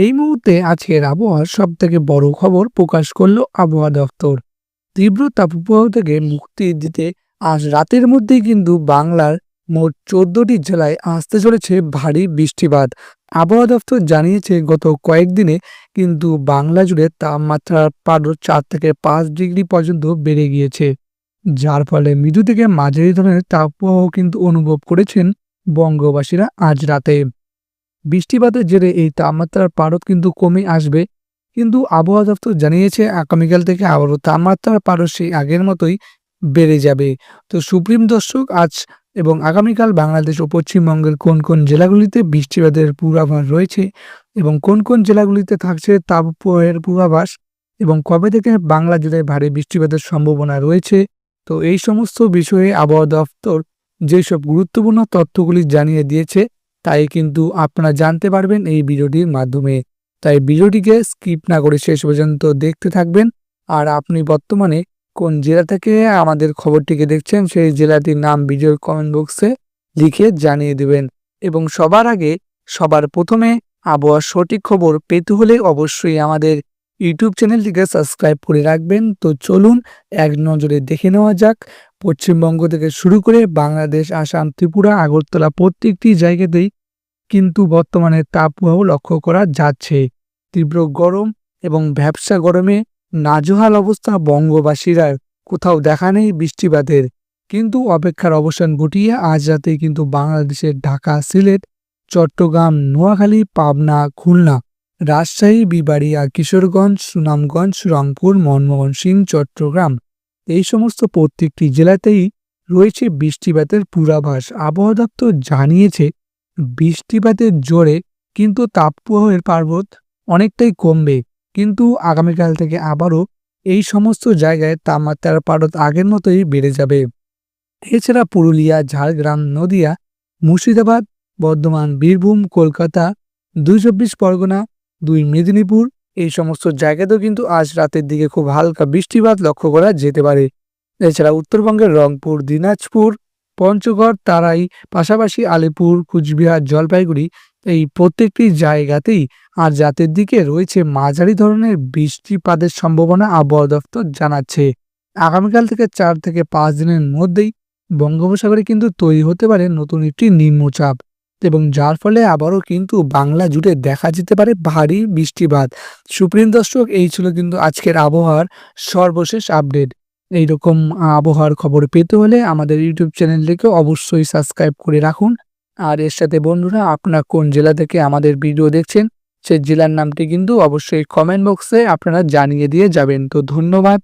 এই মুহূর্তে আজকের আবহাওয়ার সব থেকে বড় খবর প্রকাশ করল আবহাওয়া দফতর। তীব্র তাপপ্রবাহ থেকে মুক্তি দিতে আজ রাতের মধ্যেই কিন্তু বাংলার মোট চোদ্দটি জেলায় আসতে চলেছে ভারী বৃষ্টিপাত। আবহাওয়া দফতর জানিয়েছে, গত কয়েকদিনে কিন্তু বাংলা জুড়ে তাপমাত্রার পারো চার থেকে পাঁচ ডিগ্রি পর্যন্ত বেড়ে গিয়েছে। যার ফলে মৃদু থেকে মাঝারি ধরনের তাপপ্রবাহ কিন্তু অনুভব করেছেন বঙ্গবাসীরা আজ রাতে। বৃষ্টিপাতের জেরে এই তাপমাত্রার পারদ কিন্তু কমে আসবে। কিন্তু আবহাওয়া দপ্তর জানিয়েছে, আগামীকাল থেকে আবারও তাপমাত্রার পারদ সেই আগের মতোই বেড়ে যাবে। তো সুপ্রিম দর্শক, আজ এবং আগামীকাল বাংলাদেশ ও পশ্চিমবঙ্গের কোন কোন জেলাগুলিতে বৃষ্টিপাতের পূর্বাভাস রয়েছে এবং কোন কোন জেলাগুলিতে থাকছে তাপপ্রবাহের পূর্বাভাস এবং কবে থেকে বাংলা জেলায় ভারী বৃষ্টিপাতের সম্ভাবনা রয়েছে? তো এই সমস্ত বিষয়ে আবহাওয়া দপ্তর যেসব গুরুত্বপূর্ণ তথ্যগুলি জানিয়ে দিয়েছে তাই কিন্তু আপনারা জানতে পারবেন এই ভিডিওটির মাধ্যমে। তাই ভিডিওটিকে স্কিপ না করে শেষ পর্যন্ত দেখতে থাকবেন। আর আপনি বর্তমানে কোন জেলা থেকে আমাদের খবরটিকে দেখছেন, সেই জেলাটির নাম ভিডিওর কমেন্ট বক্সে লিখে জানিয়ে দেবেন। এবং সবার আগে সবার প্রথমে আবহাওয়ার সঠিক খবর পেতে হলে অবশ্যই আমাদের ইউটিউব চ্যানেলটিকে সাবস্ক্রাইব করে রাখবেন। তো চলুন, এক নজরে দেখে নেওয়া যাক। পশ্চিমবঙ্গ থেকে শুরু করে বাংলাদেশ, আসাম, ত্রিপুরা, আগরতলা প্রত্যেকটি জায়গাতেই কিন্তু বর্তমানে তাপপ্রবাহ লক্ষ্য করা যাচ্ছে। তীব্র গরম এবং ভ্যাবসা গরমে নাজেহাল অবস্থা বঙ্গবাসীরা। কোথাও দেখা নেই বৃষ্টিপাতের। কিন্তু অপেক্ষার অবসান ঘটিয়ে আজ রাতে কিন্তু বাংলাদেশের ঢাকা, সিলেট, চট্টগ্রাম, নোয়াখালী, পাবনা, খুলনা রাজশাহী, বিবাড়িয়া, কিশোরগঞ্জ, সুনামগঞ্জ, রংপুর, মনমোহন সিং, চট্টগ্রাম। এই সমস্ত প্রত্যেকটি জেলাতেই রয়েছে বৃষ্টিপাতের পূর্বাভাস। আবহাওয়া দপ্তর জানিয়েছে, বৃষ্টিপাতের জোরে কিন্তু তাপপ্রবাহের পার্বত অনেকটাই কমবে। কিন্তু আগামীকাল থেকে আবারও এই সমস্ত জায়গায় তাপমাত্রার পারদ আগের মতোই বেড়ে যাবে। এছাড়া পুরুলিয়া, ঝাড়গ্রাম, নদিয়া, মুর্শিদাবাদ, বর্ধমান, বীরভূম, কলকাতা, দুই চব্বিশ পরগনা দুই মেদিনীপুর। এই সমস্ত জায়গাতেও কিন্তু আজ রাতের দিকে খুব হালকা বৃষ্টিপাত লক্ষ্য করা যেতে পারে। এছাড়া উত্তরবঙ্গের রংপুর, দিনাজপুর, পঞ্চগড়, তারাই, পাশাপাশি আলিপুর, কুচবিহার, জলপাইগুড়ি এই প্রত্যেকটি জায়গাতেই আজ রাতের দিকে রয়েছে মাঝারি ধরনের বৃষ্টিপাতের সম্ভাবনা আবহাওয়া দপ্তর জানাচ্ছে। আগামীকাল থেকে চার থেকে পাঁচ দিনের মধ্যেই বঙ্গোপসাগরে কিন্তু তৈরি হতে পারে নতুন একটি নিম্নচাপ। এবং যার ফলে আবারও কিন্তু বাংলা জুড়ে দেখা যেতে পারে ভারী বৃষ্টিপাত। সুপ্রিম দর্শক, এই ছিল কিন্তু আজকের আবহাওয়ার সর্বশেষ আপডেট। এইরকম আবহাওয়ার খবর পেতে হলে আমাদের ইউটিউব চ্যানেলটিকে অবশ্যই সাবস্ক্রাইব করে রাখুন। আর এর সাথে বন্ধুরা, আপনারা কোন জেলা থেকে আমাদের ভিডিও দেখছেন, সেই জেলার নামটি কিন্তু অবশ্যই কমেন্ট বক্সে আপনারা জানিয়ে দিয়ে যাবেন। তো ধন্যবাদ।